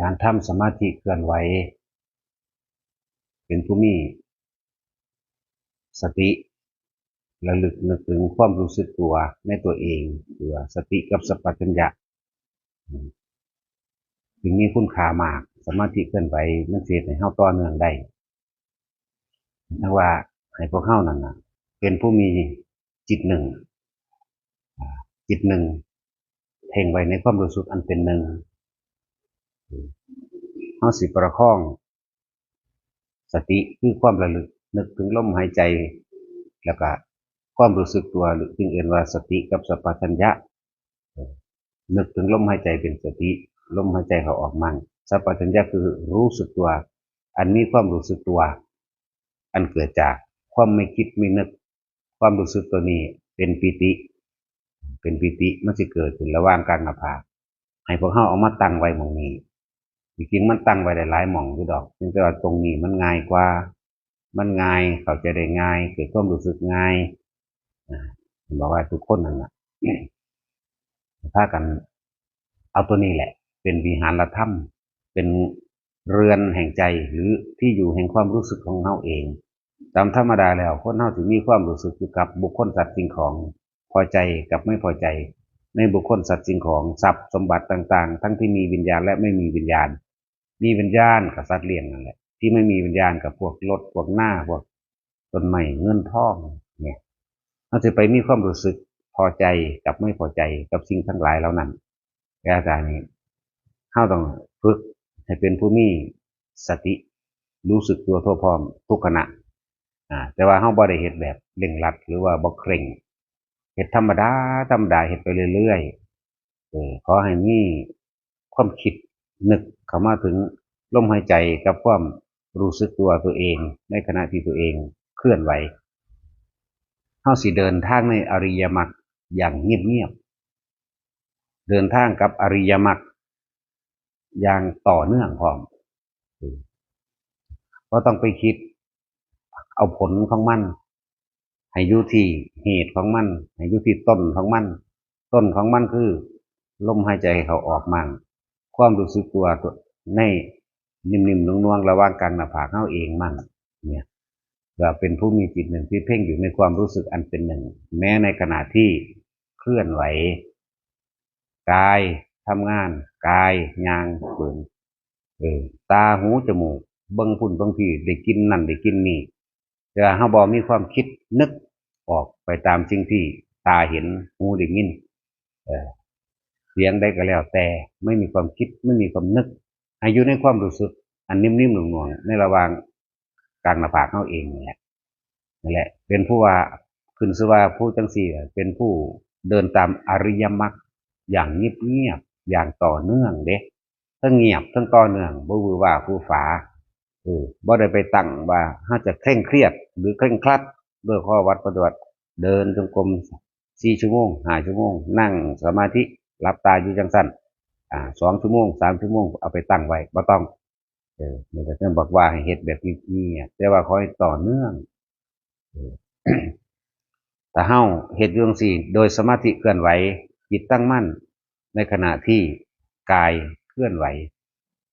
การทำสมาธิเคลื่อนไหว เป็นผู้มีสติระลึกนึกถึงความรู้สึกตัวในตัวเองหรือว่าสติกับสัพพัญญะถึงมีคุณค่ามาก สมาธิเคลื่อนไหวมันเสียให้เฮาต่อเนื่องได้ถ้าว่าให้พวกเฮานั่นนะเป็นผู้มีจิตหนึ่งจิตหนึ่งเพ่งไว้ในความรู้สึกอันเป็นหนึ่ง เฮาสิประคอง สติคือความระลึก นึกถึงลมหายใจ แล้วก็ความรู้สึกตัวหรือจึงเอ่นว่าสติกับสัพพัญญะนึกถึงลมหายใจเป็นสติ ลมหายใจเขาออกมันสัพพัญญะคือรู้สึกตัว อันมีความรู้สึกตัว อันเกิดจากความไม่คิดไม่นึก ความรู้สึกตัวนี้เป็นปิติ เป็นปิติมันจะเกิดขึ้นระหว่างกลางหน้าผากให้พวกเขาเอามาตั้งไว้มองนี้ จริงๆมันตั้งไว้ได้หลายหม่องอยู่ดอกเพียงแต่ว่าตรงนี้มันง่ายกว่า มันง่ายเขาใจะได้ง่าย เกิดความรู้สึกง่ายอบอกว่าทุกคนนั่นแหละถ้ากันเอาตัวนี้แหละ เป็นวิหารธรรม เป็นเรือนแห่งใจหรือที่อยู่แห่งความรู้สึกของเราเองตามธรรมดาแล้วคนเราถึงมีความรู้สึกอยู่กับบุคคลสัตว์สิ่งของพอใจกับไม่พอใจ ในบุคคลสัตว์สิ่งของทรัพย์สมบัติต่าง ๆ ทั้งที่มีวิญญาณและไม่มีวิญญาณ มีวิญญาณกับสัตว์เลี้ยงนั่นแหละที่ไม่มีวิญญาณกับพวกรถพวกหน้าพวกต้นไม้เงินทองเนี่ยเราจะไปมีความรู้สึกพอใจกับไม่พอใจกับสิ่งทั้งหลายเหล่านั้นแกอาจารย์นี้เข้าต้องฝึกให้เป็นผู้มีสติรู้สึกตัวทั่วพร้อมทุกขณะอ่าแต่ว่าเฮาบ่ได้เฮ็ดแบบเร่งรัด หรือว่าบ่เคร่งเฮ็ดธรรมดาธรรมดาเฮ็ดไปเรื่อยๆเออขอให้มีความคิด นึกเข้ามาถึงลมหายใจกับความรู้สึกตัวตัวเอง ในขณะที่ตัวเองเคลื่อนไหวเฮาสิเดินทางในอริยมรรคอย่างเงียบๆเดินทางกับอริยมรรคอย่างต่อเนื่องพร้อมเออบ่ต้องไปคิด เอาผลของมันให้อยู่ที่เหตุของมันให้อยู่ที่ต้นของมัน ต้นของมันคือลมหายใจเขาออกมัน ความรู้สึกตัวตัวในนิ่มๆนวลๆระว่างกลางหน้าผากเขาเองมันเนี่ยเราเป็นผู้มีจิตหนึ่งที่เพ่งอยู่ในความรู้สึกอันเป็นหนึ่ง แม้ในขณะที่เคลื่อนไหวกายทำงาน กายยางเปินเออตาหูจมูกเบิ้งพุ่นเบิ้งพี่ได้กินนั่นได้กินนี่แต่เฮาบอมีความคิดนึกออกไปตามสิ่งที่ตาเห็นหูได้ยินเออ สียงได้ก็แล้วแต่ ไม่มีความคิดไม่มีความนึกให้อยู่ในความรู้สึก อันนิ่มๆหน่วงๆในระหว่างกลางหน้าผากเขาเองนี่แหละนั่แหละ เป็นผู้ว่าขึ้นสว่าผู้จังสี่เป็นผู้เดินตามอริยมรรคอย่างเงียบๆอย่างต่อเนื่องเด้ทั้งเงียบทั้งต่อเนื่องบ่วือว่าผู้ฝาเออบ่ได้ไปตั้งว่าถ้าจะเคร่งเครียด หรือเคร่งครัดด้วยข้อวัดปฏิบัติเดินจงกรมสี่ชั่วโมงห้าชั่วโมง นั่งสมาธิ หลับตาอยู่จังสั้นอ่าสองชั่วโมงสามชั่วโมงเอาไปตั้งไว้บ่ต้อง เออนี่ก็จะบอกว่าให้เฮ็ดแบบนี้แต่ว่าขอให้ต่อเนื่องแต่เฮาเฮ็ดอยุ่จั่งสี่โดยสมาธิเคลื่อนไหวจิตตั้งมั่น ในขณะที่กายเคลื่อนไหว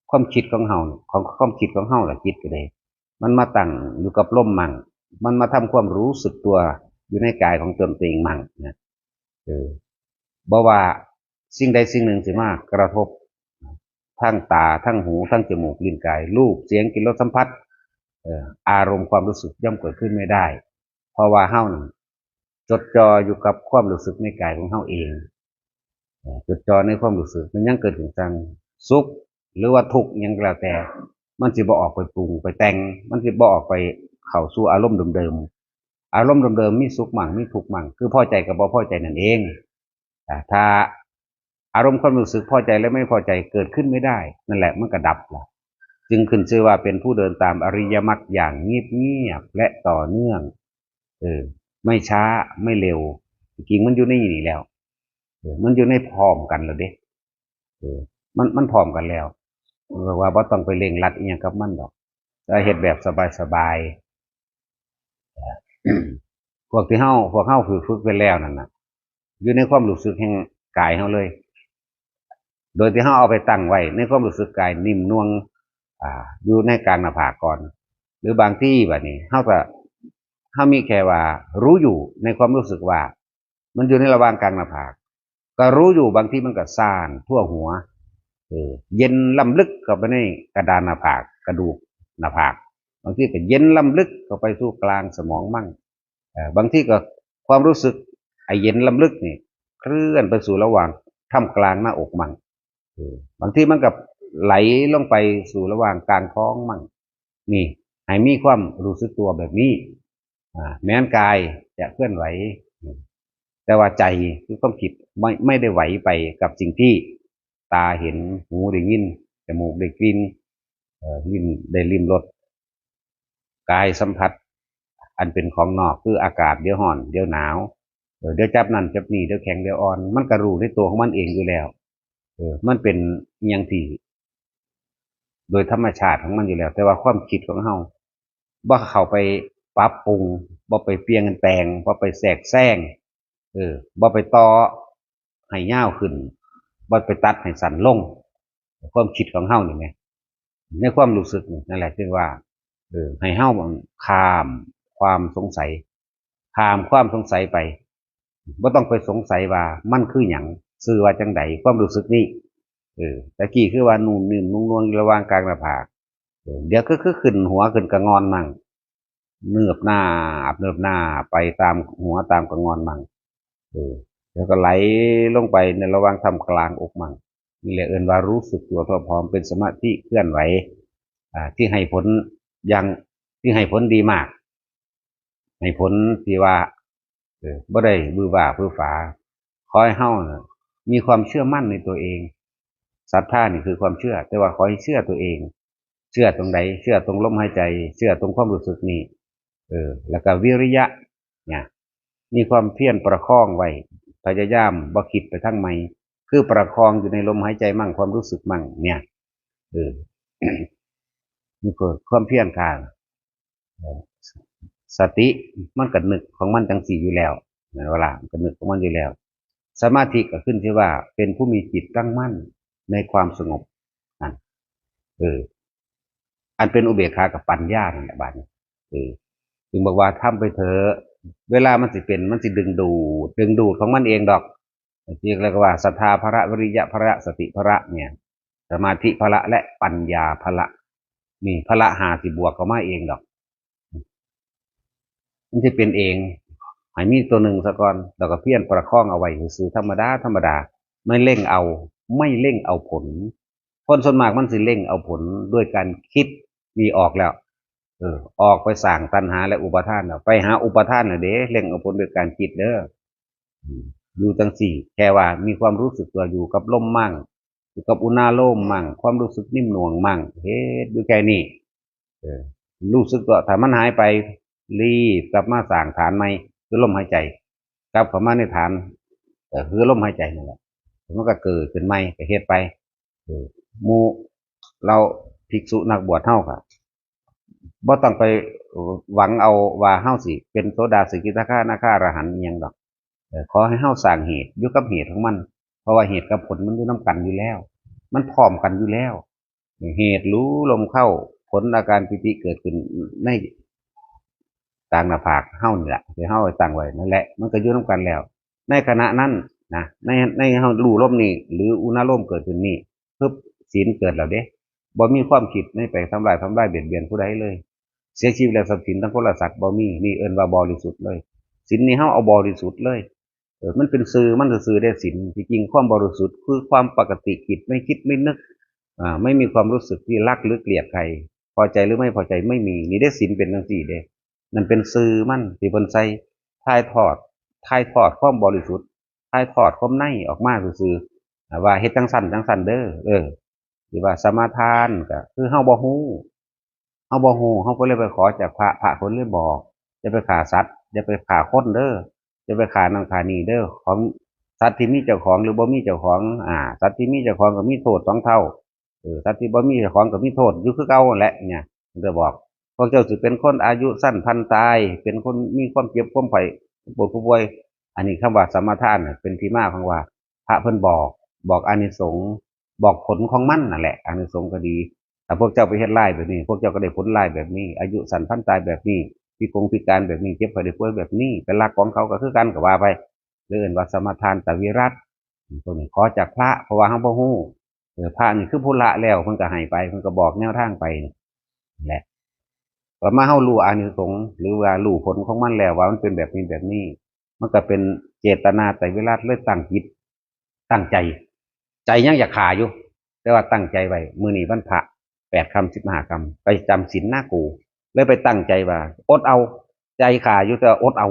ความคิดของเฮาของความคิดของเฮาแหละคิดก็ได้มันมาตั้งอยู่กับลมมั่ง มันมาทำความรู้สึกตัวอยู่ในกายของตนเองมั่งนะเออบ่ว่า สิ่งใดสิ่งหนึ่งสิมากระทบ ทั้งตาทั้งหูทั้งจมูกลิ้นกายรูปเสียงกลิ่นรสสัมผัสอารมณ์ความรู้สึกย่อมเกิดขึ้นไม่ได้ เพราะว่าเฮ้านั่นจดจ่ออยู่กับความรู้สึกในกายของเฮ้าเองจดจ่อในความรู้สึกมันยังเกิดถึงจังสุขหรือว่าทุกข์ยังก็แล้วแต่ มันสิบออกไปปรุงไปแต่ง มันสิบออกไปเข้าสู่อารมณ์เดิมๆอารมณ์เดิมๆมีสุขมั่งมีทุกข์มั่งคือพอใจกับบ่พอใจนั่นเองอ่ถ้า อารมณ์ความรู้สึกพอใจและไม่พอใจเกิดขึ้นไม่ได้ นั่นแหละมันก็ดับละจึงขึ้นชื่อว่าเป็นผู้เดินตามอริยมรรคอย่างเงียบๆและต่อเนื่องเออไม่ช้าไม่เร็วจริงมันอยู่ในนี่แล้วเออมันอยู่ในพร้อมกันแล้วเด้เออมันมันพร้อมกันแล้วเรียกว่าบ่ต้องไปเร่งรัดอีหยังกับมันดอกแต่เฮ็ดแบบสบายๆพวกที่เฮาพวกเฮาฝึกฝึกไปแล้วนั่นน่ะอยู่ในความรู้สึกแห่งกายเฮาเลย โดยที่เขาเอาไปตั้งไว้ ในความรู้สึกกายนิ่มนวลอ่าอยู่ในกลางหน้าผากก่อน หรือบางที่แบบนี้เขาก็เขามีแค่ว่า รู้อยู่ในความรู้สึกว่า มันอยู่ในระหว่างกลางหน้าผาก ก็รู้อยู่บางที่มันก็ซ่านทั่วหัวเออเย็นล้ำลึกเข้าไปในกระดานหน้าผากกระดูกหน้าผาก บางที่ก็เย็นล้ำลึกเข้าไปสู่กลางสมองมั่งเออบางที่ก็ความรู้สึกไอเย็นล้ำลึกนี่เคลื่อนไปสู่ระหว่างท่ามกลางหน้าอกมั่ง บางทีมันกับไหลลงไปสู่ระหว่างกางท้องมั่งนี่ให้มีความรู้สึกตัวแบบนี้อ่าแม้นกายจะเคลื่อนไหว แต่ว่าใจคือความคิดไม่ไม่ได้ไหวไปกับสิ่งที่ตาเห็นหูได้ยินจมูกได้กลิ่นลิ้นได้ลิ้มรสกายสัมผัส อันเป็นของนอกคืออากาศเดี๋ยวห่อน เดี๋ยวหนาวเดี๋ยวจับนั่นจับนี่เดี๋ยวแข็งเดี๋ยวอ่อน มันกระรู้ในตัวของมันเองอยู่แล้ว เออ มันเป็นอหยังที่โดยธรรมชาติของมันอยู่แล้ว แต่ว่าความคิดของเฮาบ่าเข้าไปปรับปรุงบ่ไปเปลี่ยนแปลงบ่ไปแทรกแซงเออบ่ไปต่อให้ยาวขึ้นบ่ไปตัดให้สั้นลง ความคิดของเฮานี่ไงในความรู้สึกนั่นแหละคือว่า เออ ให้เฮาข้ามความสงสัยข้ามความสงสัยไปบ่าต้องไปสงสัยว่ามันคือหยัง ซื่อว่าจังใดความรู้สึกนี้เออตะกี้คือว่านุ่มนิ่มนุ่งนวลระหว่างกลางหน้าผากเดี๋ยวก็คือขึ้นหัวขึ้นกระงอนมั่งเนือบหน้าอับเนือบหน้าไปตามหัวตามกระงอนมั่งเออเดี๋ยวก็ไหลลงไปในระหว่างทำกลางอกมั่งนี่แหละเอินว่ารู้สึกตัวทั่วพร้อมเป็นสมาธิเคลื่อนไหวอ่าที่ให้ผลยังที่ให้ผลดีมาก ให้ผลที่ว่าเออบ่ได้บือว่าบือฝาขอให้เฮานะ มีความเชื่อมั่นในตัวเองศรัทธานี่คือความเชื่อ แต่ว่าขอให้เชื่อตัวเอง เชื่อตรงไหนเชื่อตรงลมหายใจ เชื่อตรงความรู้สึกนี่เออ แล้วก็วิริยะ เนี่ย มีความเพียรประคองไว้พยายามบ่คิดไปทั้งไม่คือประคองอยู่ในลมหายใจมั่งความรู้สึกมั่ง เนี่ยเออนี่คือความเพียรการสติมันก็นึกของมันจังสีอยู่แล้วในเวลามันก็นึกของมันอยู่แล้ว สมาธิก็ขึ้นที่ว่าเป็นผู้มีจิตตั้งมั่นในความสงบนั่นเออ อันเป็นอุเบกขากับปัญญานั่นแหละบัดนี้เออจึงบอกว่าทำไปเถอะเวลามันสิเป็นมันสิดึงดูดดึงดูดของมันเองดอกเรียกว่าศรัทธาพระวิริยะพระสติพระเนี่ยสมาธิพระและปัญญาพระนี่พระหาสิบวกเข้ามาเองดอก มันจะเป็นเอง ให้มีตัวหนึ่งสะก่อนแล้วก็เพี้ยนประคองเอาไว้ซื้อธรรมดาธรรมดาไม่เร่งเอา ไม่เร่งเอาผล คนส่วนมากมันสิเร่งเอาผลด้วยการคิดมีออกแล้ว เออ ออกไปสั่งตัณหาและอุปทานแล้วไปหาอุปทานน่ะเด้เร่งเอาผลด้วยการคิดเด้ออืมอยู่จังสี่ แค่ว่า มีความรู้สึกตัวอยู่กับลมมั่งอยู่กับอุณาโลมมั่ง ความรู้สึกนิ่มหน่วงมั่งเฮ็ดอยู่แค่นี้เออรู้สึกตัวถ้ามันหายไปรีบกลับมาสั่งฐานใหม่ คือลมหายใจกลับเข้ามาในฐานเออคือลมหายใจนั่นแหละมันก็เกิดขึ้นใหม่ก็เฮ็ดไปมูเราภิกษุนักบวชเฮาค่ะบ่ต้องไปหวังเอาว่าเฮาสิ เป็นโสดาสกิทาคานาคาอรหันยังดอกขอให้เฮาสร้างเหตุอยู่กับเหตุของมัน เพราะว่าเหตุกับผลมันอยู่นํกันอยู่แล้ว มันพร้อมกันอยู่แล้ว เหตุรู้ลมเข้าผลอาการปิติเกิดขึ้นใน กลางหน้าผากเฮ้านี่แหละที่เฮ้าตั้งไว้นั่นแหละ มันก็ยู่น้ากันแล้ว ในขณะนั้นนะในในเฮารู้ลมนี่หรืออุณาลมเกิดขึ้นนี่เพิ่ศีลเกิดแล้วเด้บ่มีความคิดในไปทำลายทำลายเบียดเบียนผู้ใดเลย เสียชีวิตแล้วทรัพย์สินทั้งคนละสัตว์บ่มีนี่เอิ้นว่าบริสุทธิ์เลยศีลนี่เฮาเอาบริสุทธิ์เลยเออมันเป็นสื่อมันคือสื่อได้ศีลที่จริงความบริสุทธิ์คือความปกติจิตไม่คิดไม่นึกอ่าไม่มีความรู้สึกที่รักหรือเกลียดใคร พอใจหรือไม่พอใจไม่มีนี่ได้ศีลเป็นทั้งสี่เด้ นั่นเป็นสื่อมันที่เพิ่นใส่ถ่ายทอดถ่ายทอดความบริสุทธิ์ถ่ายทอดความในออกมาซื่อๆว่าเฮ็ดจังสั่นจังสั่นเด้อเออหรือว่าสมาทานก็คือเฮาบ่ฮู้เฮาบ่ฮู้เฮาก็เลยไปขอจากพระพระคนเลยบอกอย่าไปฆ่าสัตว์อย่าไปฆ่าคนเด้ออย่าไปฆ่านังฆ่านีเด้อของสัตว์ที่มีเจ้าของหรือบ่มีเจ้าของอ่าสัตว์ที่มีเจ้าของก็มีโทษสองเท่าเออสัตว์ที่บ่มีเจ้าของก็มีโทษอยู่คือเก่าแหละเนี่ยมันจะบอก พวกเจ้าสิเป็นคนอายุสั้นพันตาย เป็นคนมีความเจ็บความไผ่ปวดผู้ป่วย อันนี้คำว่าสมมาทานเป็นที่มาของว่า พระเพิ่นบอก บอกอานิสงส์บอกผลของมันนั่นแหละอานิสงส์ก็ดีแต่พวกเจ้าไปเฮ็ดไล่แบบนี้ พวกเจ้าก็ได้ผลไล่แบบนี้ อายุสั้นพันตายแบบนี้พิกงพิการแบบนี้เจ็บไข้ได้ป่วยแบบนี้เป็นลักของเขาก็คือกันก็ว่าไปเรื่องว่าสมทานตวิรัตตัวนี้ขอจากพระเพราะว่าเฮาบ่ฮู้เออพระนี่คือผู้ละแล้วเพิ่นก็ให้ไปเพิ่นก็บอกแนวทางไปนี่แหละ ว่ามาเฮารู้อานิสงส์หรือว่ารู้ผลของมันแล้วว่ามันเป็นแบบนี้แบบนี้ มันก็เป็นเจตนาแต่เวลาเลยตั้งจิตตั้งใจ ใจยังอยากขาอยู่ แต่ว่าตั้งใจไว้มือหนี้วันพระแปดคำสิบห้าคำไปจำศีลหน้ากูเลยไปตั้งใจว่าอดเอา ใจขาอยู่แต่อดเอา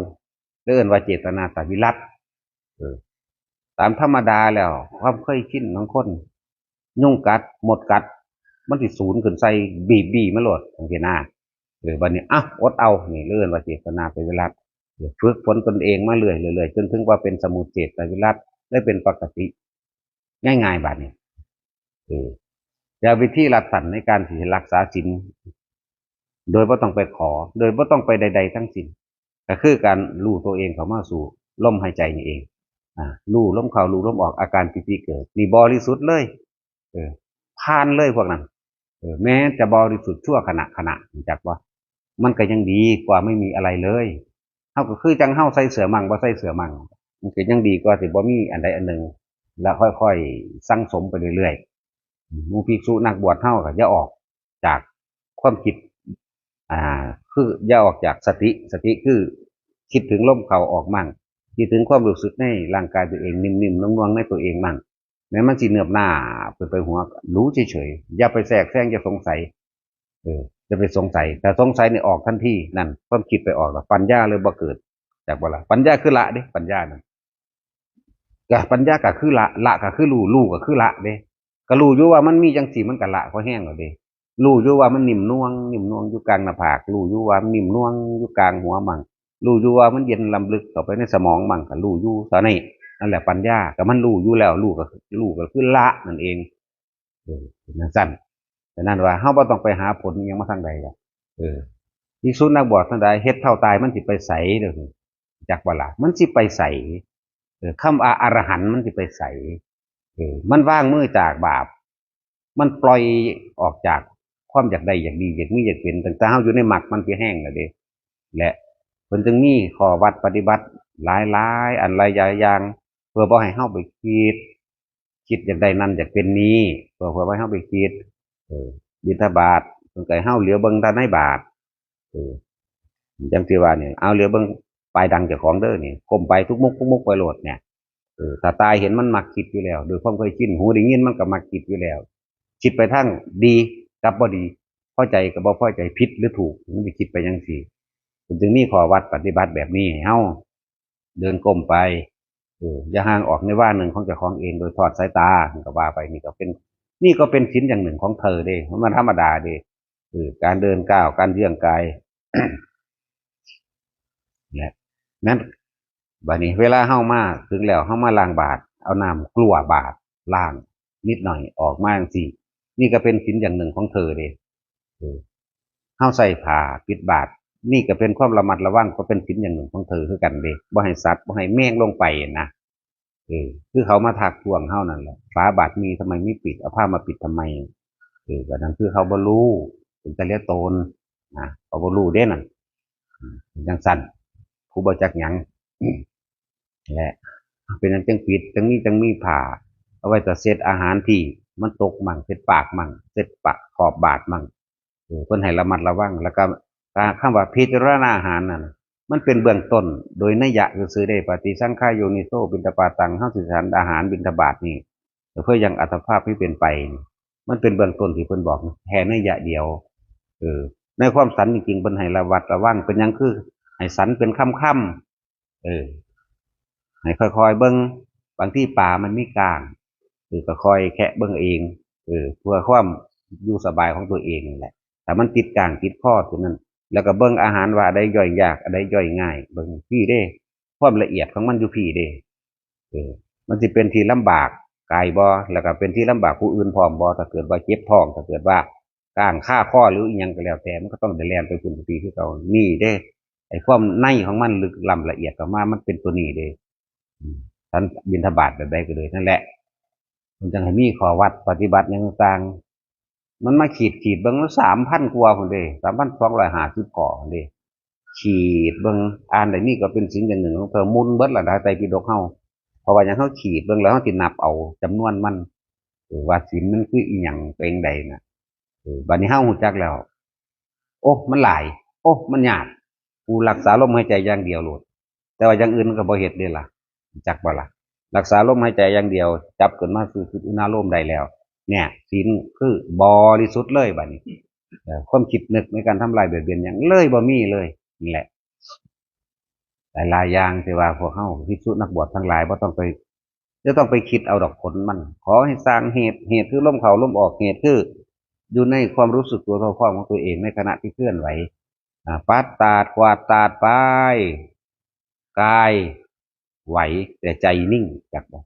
เรื่อนว่าเจตนาแต่วิรัตตามธรรมดาแล้วความเคยชินของคนยุ่งกัดหมดกัด มันสิศูนย์ขึ้นใส่บีบีมาหลดทังทีหน้า หรือบันนี้อะอดเอานี่เรื่อนว่าเจตนาไปวิรัตฝึกฝนตนเองมาเรื่อยๆเรื่อยจนถึงว่าเป็นสมุทเจตวิรัตได้เป็นปกติ ง่ายๆแบบนี้เอออย่าวิธีรัดสันในการที่รักษาศีลโดยว่าต้องไปขอ โดยว่าต้องไปใด ๆ ทั้งสิ้นก็คือการรู้ตัวเองเข้ามาสู่ลมหายใจนี่เองอ่ารู้ลมเข้ารู้ลมออกอาการปิติเกิดนี่บริสุทธิ์เลย เออผ่านเลยพวกนั้น แม้จะบริสุทธิ์ชั่วขณะขณะจากว่า มันก็ยังดีกว่าไม่มีอะไรเลยเฮาก็คือจังเฮาใส่เสือมังบ่ใส่เสือมังมันก็ยังดีกว่าสิบ่มีอันใดอันหนึ่งแล้วค่อยๆสั่งสมไปเรื่อยๆมูภิกษุนักบวชเท่ากับอย่าออกจากความคิด อ่า คืออย่าออกจากสติ สติคือคิดถึงลมเขาออกมั่งคิดถึงความรู้สึกในร่างกายตัวเองนิ่มๆนุ่มๆในตัวเองมั่ง แม้มันสิเหนือบหน้าไปไปหัว รู้เฉยๆอย่าไปแทรกแซงอย่าสงสัย เออจะไปสงสัย แต่สงสัยในออกทันทีนั่นความคิดไปออกแล้วปัญญาเลยบ่เกิด จากบ่ละปัญญาคือละเด้ปัญญานั่นก็ปัญญาก็คือละละก็คือรู้รู้ก็คือละเด้ก็รู้อยู่ว่ามันมีจังสีมันก็ละก็แห้งแล้วเด้รู้อยู่ว่ามันนิ่มน่วงนิ่มน่วงอยู่กลางหน้าผากรู้อยู่ว่ามันนิ่มน่วงอยู่กลางหัวมั่งรู้อยู่ว่ามันเย็นลำลึกเข้าไปในสมองมั่งก็รู้อยู่ตอนนี้ นั่นแหละปัญญาก็มันรู้อยู่แล้วรู้ก็รู้ก็คือละนั่นเองเออเป็นจังซั่นแต่นั่นว่าเฮาบ่ต้องไปหาผลยังมาทางใดดอกเออที่สุดนักบวชทางใดเฮ็ดเท่าตายมันสิไปใสเด้อจักว่าล่ะมันสิไปใสเออคำว่าอรหันต์มันจะไปใส่เออมันว่างมือจากบาป มันปล่อยออกจากความอยากได้อยากดีอยากมีอยากเป็นต่างๆอยู่ในหมักมันไปแห้งแล้วเด้และเพิ่นจึงมีข้อวัดปฏิบัติหลายหลายๆอันหลายอย่าง พื่อบ่ให้เฮาไปคิด คิดอยากได้นั่นอยากเป็นนี้เพื่อเพื่อบ่ให้เฮาไปคิด เออบิณฑบาตเพิ่นก็ให้เฮาเหลียวเบิ่งทางในบาทเออจังที่ว่าเนี่ยเอาเหลียวเบิ่งปลายดังเจ้าของเด้อนี่ก้มไปทุกมุกทุกมุกไปโหลดเนี่ยเออถ้าตายเห็นมันมักคิดอยู่แล้วโดยความเคยชินหูได้ยินมันก็มักคิดอยู่แล้ว คิดไปทั้งดีกับบ่ดีพอใจกับบ่พอใจผิดหรือถูกมันจะคิดไปยังสี่จึงมีข้อวัดปฏิบัติแบบนี้ให้เฮาเดินก้มไป อย่าห่างออกในว่าหนึ่งของเจ้าของเองโดยทอดสายตาก็ว่าไปนี่ก็เป็น นี่ก็เป็นชิ้นอย่างหนึ่งของเธอเด้มันธรรมดาเด้เออการเดินก้าวการเยื่องกายเนี่ยนั้นบัดนี้ เวลาเฮามาถึงแล้วเฮามาล้างบาท เอาน้ำกลัวบาทล้าง นิดหน่อยออกมาจังซี่นี่ก็เป็นสินอย่างหนึ่งของเธอเด้เออเฮาใส่ผ้าปิดบาท นี่ก็เป็นความระมัดระวังก็เป็นสินอย่างหนึ่งของเธอคือกันเด้บ่ให้สัตว์บ่ให้แมงลงไปนะเออคือเขามาทักทวงเฮานั่นแหละฝาบาทมีทำไมไม่ปิดเอาผ้ามาปิดทำไมเออก็นั่นคือเขาบ่รู้เป็นตะเลียโตนนะเขาบ่รู้เด้นั่นอืมเป็นจังซั่นผู้บริจักหยังและเป็นอันจังปิดจังนี้จังมีผ่าเอาไว้แต่เศษอาหารที่มันตกมั่งเศษปากมั่งเศษปากขอบบาดมั่งเออเพิ่นให้ระมัดระวังแล้วก็ การคำว่าพิจารณาอาหารนั่นมันเป็นเบื้องต้น โดยนัยยะคือซื้อได้ปฏิสังขายโยนิโซบินตาปาตังเฮาสิฉันอาหารบินทบาทนี่เพื่อยังอัตภาพที่เป็นไป มันเป็นเบื้องต้นที่เพิ่นบอกแค่นัยยะเดียวเออในความสันจริงๆเพิ่นให้ระวัดระวังเป็นยังคือให้สันเป็นค่ำค่ำๆเออให้ค่อยๆเบิ้งบางที่ป่ามันมีกลางเออก็ค่อยแคะเบิ้งเองเออเพื่อความอยู่สบายของตัวเองนี่แหละแต่มันติดกลางติดข้อตัวนั้น แล้วก็เบิ้งอาหารว่าอะไรย่อยยากอะไรย่อยง่าย เบิ้งพี่เด้ ความละเอียดของมันอยู่พี่เด้เออมันจะเป็นที่ลำบากกายบอแล้วก็เป็นที่ลำบากผู้อื่นพร้อมบอถ้าเกิดว่าเจ็บท้องถ้าเกิดว่าก้างค่าข้อหรืออีหยังก็แล้วแต่มันก็ต้องเดแลนไปคุณปีที่เรานี่เด้ไอ้ความในของมันลึกล้ำละเอียดออกมามันเป็นตัวนี้เลยอืมท่านบินทบาทแบบใดก็เลยนั่นแหละ มันจังให้มีขอวัดปฏิบัติอย่างต่าง มันมาขีดขีดเบิ่งแล้วสามพันกว่าคนเด้สามพันสองร้อยห้าสิบก่อคนเด้ขีดเบิ่งอ่านได้นี่ก็เป็นสิ่งอย่างหนึ่งของเธอมุนเบิดละได้ไปิฎกเฮาเพราะว่าอย่างเฮาขีดเบิ่งแล้วเฮาสินับเอาจำนวนมันเออว่าศีลมันคืออีหยังเป็นใดนะเออบัดนี้เฮาฮู้จักแล้ว โอ้ มันหลาย โอ้ มันยากกูรักษาลมหายใจอย่างเดียวโลดแต่ว่าอย่างอื่นก็บ่เฮ็ดเด้ล่ะ จักบ่ล่ะ รักษาลมหายใจอย่างเดียว จับขึ้นมาคือคืออุณาลมได้แล้ว เนี่ยศีลคือบริสุทธิ์เลยบัดนี้เอ่อความคิดนึกในการทำลายเบียดเบียนหยังเลยบ่มีเลยนี่แหละหลายๆอย่างที่ว่าพวกเฮาภิกษุนักบวชทั้งหลายบ่ต้องไปจะต้องไปคิดเอาดอกผลมัน ขอให้สร้างเหตุเหตุคือลมเข้าลมออกเหตุคืออยู่ในความรู้สึกตัวเท่าพร้อมของตัวเองในขณะที่เคลื่อนไหวอ่าปัดตาดกวาดตาดไปกายไหวแต่ใจนิ่งจากบอก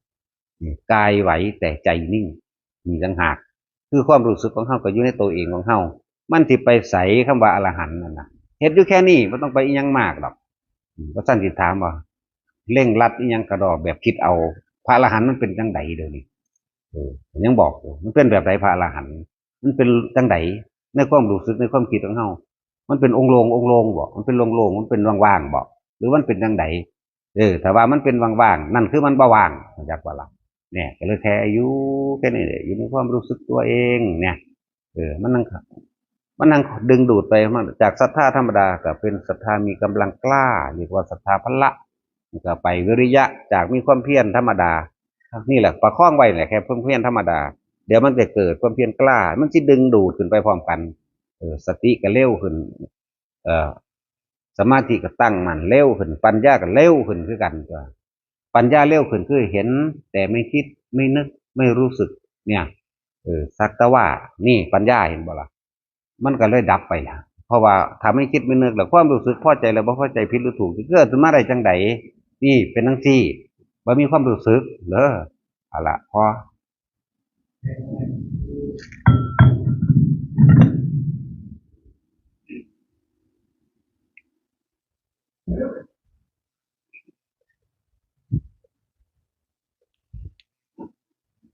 นี่กายไหวแต่ใจนิ่ง มีต่างหาก คือความรู้สึกของเฮาก็อยู่ในตัวเองของเฮามันที่ไปใส่คำว่าอรหันต์นั่นนะเฮ็ดอยู่แค่นี้บ่ต้องไปอียังมากหรอกอืมว่าซั่นสิถามว่าเร่งรัดอียังกระดอกแบบคิดเอา พระอรหันต์มันเป็นจังไดเดี๋ยวนี้เออยังบอกอยู่มันเป็นแบบไหนพระอรหันต์มันเป็นจังไดในความรู้สึกในความคิดของเฮามันเป็นองค์โลงองค์โลงบ่มันเป็นโลงโลงมันเป็นว่างๆบ่หรือมันเป็นจังไดเออถ้าว่ามันเป็นว่างๆนั่นคือมันบ่ว่างเข้าใจบ่ล่ะ เนี่ยก็เลยแค่อายุแค่นี้แหละอยู่ในความรู้สึกตัวเองเนี่ยเออมันนั่งมันนั่งดึงดูดไปมันจากศรัทธาธรรมดาก็เป็นศรัทธามีกำลังกล้าเรียกว่าศรัทธาพละมันก็ไปวิริยะจากมีความเพียรธรรมดา นี่แหละประคองไว้แหละแค่เพิ่มเพียรธรรมดา เดี๋ยวมันจะเกิดความเพียรกล้า มันจะดึงดูดขึ้นไปพร้อมกันเออสติก็เร็วขึ้น เออสมาธิก็ตั้งมันเร็วขึ้นปัญญาก็เร็วขึ้นคือกันตัว ปัญญาเร็วขึ้นคือเห็น แต่ไม่คิดไม่นึกไม่รู้สึก เนี่ยเออสักแต่ว่า นี่ปัญญาเห็นบ่ละมันก็เลยดับไปละเพราะว่าถ้าไม่คิดไม่นึกแล้วความรู้สึกพอใจแล้วบ่พอใจผิดหรือถูกเกิดขึ้นมาได้จังไดนี่เป็นทั้งที่บ่มีความรู้สึกเด้อเอาละพอ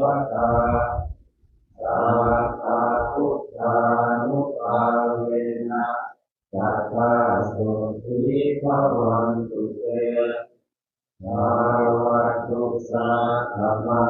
วตาสัพพะพุทธานุภาเวนะจัตตาสุขีภวันตุเตภาวะตุสาธมังคะ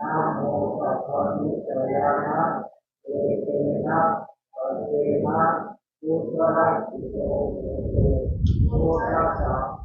နာမောသဗ္ဗမိတယာနာဧတေနပတေမဘုရားတိတောဘုရားသာ